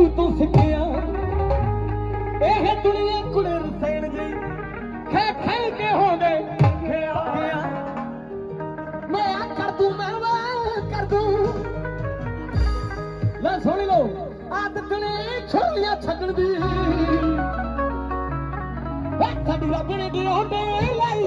ਤੂੰ ਤੋਂ ਸਿੱਖਿਆ। ਇਹ ਦੁਨੀਆ ਕੁੜੇ ਰਸੈਣ ਜੀ, ਖੈ ਖੈ ਕੇ ਹੋ ਗਏ ਗਿਆ ਮੈਂ ਆ ਕਰ ਦੂੰ, ਮੈਂ ਵਾ ਕਰ ਦੂੰ। ਲੈ ਸੁਣ ਲਓ, ਆਦਤ ਨੇ ਛੋਲੀਆਂ ਛੱਡਣ ਦੀ। ਵੇ ਸਾਡੀ ਰੱਬ ਨੇ ਡਿਓਡੇ ਲਾਈ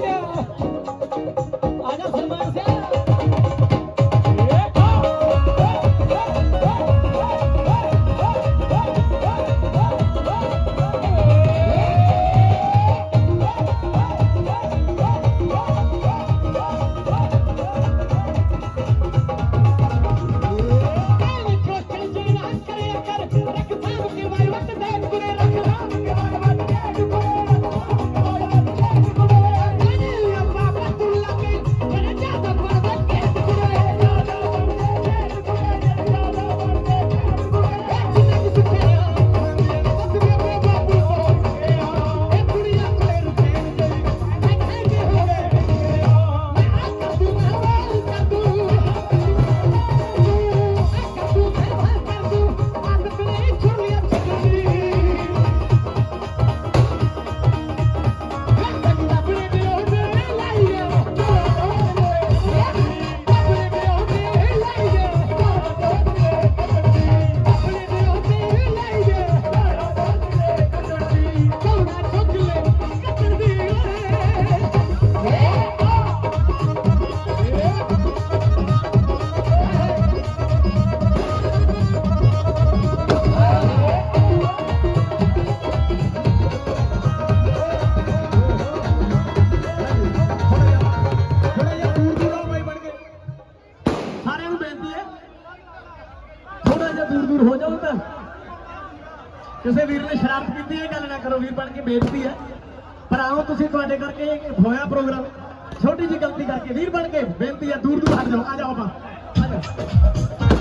ਥੋੜਾ ਦੂਰ ਦੂਰ ਹੋ ਜਾਓ ਤਾਂ। ਕਿਸੇ ਵੀਰ ਨੇ ਸ਼ਰਾਰਤ ਕੀਤੀ ਹੈ ਗੱਲ ਨਾ ਕਰੋ ਵੀਰ ਬਣ ਕੇ ਬੇਨਤੀ ਹੈ। ਪਰ ਆਓ ਤੁਸੀਂ ਤੁਹਾਡੇ ਕਰਕੇ ਹੋਇਆ ਪ੍ਰੋਗਰਾਮ। ਛੋਟੀ ਜਿਹੀ ਗਲਤੀ ਕਰਕੇ ਵੀਰ ਬਣ ਕੇ ਬੇਨਤੀ ਹੈ ਦੂਰ ਦੂਰ ਹਟ ਜਾਓ, ਆ ਜਾਓ ਆਪਾਂ।